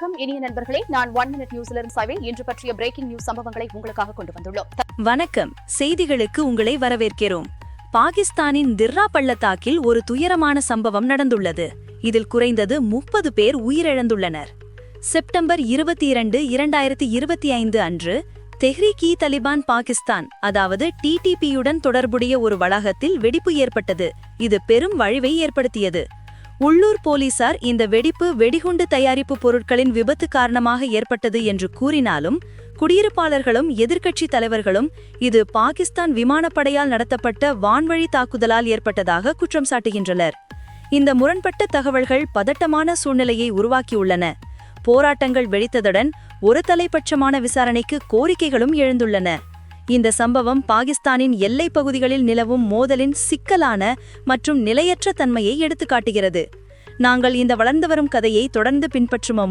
வணக்கம். இனிய நண்பர்களே நான் ஒன் மினிட் நியூஸிலிருந்து சைவே இன்று பற்றிய பிரேக்கிங் நியூஸ் சம்பவங்களை உங்களுக்காக கொண்டு வந்துள்ளோம். வணக்கம். செய்திகளுக்கு உங்களை வரவேற்கிறோம். பாகிஸ்தானின் திர்ரா பள்ளத்தாக்கில் ஒரு துயரமான சம்பவம் நடந்துள்ளது. இதில் குறைந்தது முப்பது பேர் உயிரிழந்துள்ளனர். செப்டம்பர் இருபத்தி இரண்டு இரண்டாயிரத்தி இருபத்தி ஐந்து அன்று தெஹ்ரீக் இ தலிபான் பாகிஸ்தான் அதாவது டிடிபியுடன் தொடர்புடைய ஒரு வளாகத்தில் வெடிப்பு ஏற்பட்டது. இது பெரும் வழிவை ஏற்படுத்தியது. உள்ளூர் போலீசார் இந்த வெடிப்பு வெடிகுண்டு தயாரிப்பு பொருட்களின் விபத்து காரணமாக ஏற்பட்டது என்று கூறினாலும் குடியிருப்பாளர்களும் எதிர்க்கட்சி தலைவர்களும் இது பாகிஸ்தான் விமானப்படையால் நடத்தப்பட்ட வான்வழி தாக்குதலால் ஏற்பட்டதாக குற்றம் சாட்டுகின்றனர். இந்த முரண்பட்ட தகவல்கள் பதட்டமான சூழ்நிலையை உருவாக்கியுள்ளன. போராட்டங்கள் வெடித்ததுடன் ஒரு தலைபட்சமான விசாரணைக்கு கோரிக்கைகளும் எழுந்துள்ளன. இந்த சம்பவம் பாகிஸ்தானின் எல்லைப் பகுதிகளில் நிலவும் மோதலின் சிக்கலான மற்றும் நிலையற்ற தன்மையை எடுத்துக்காட்டுகிறது. நாங்கள் இந்த வளர்ந்து வரும் கதையை தொடர்ந்து பின்பற்றுமோ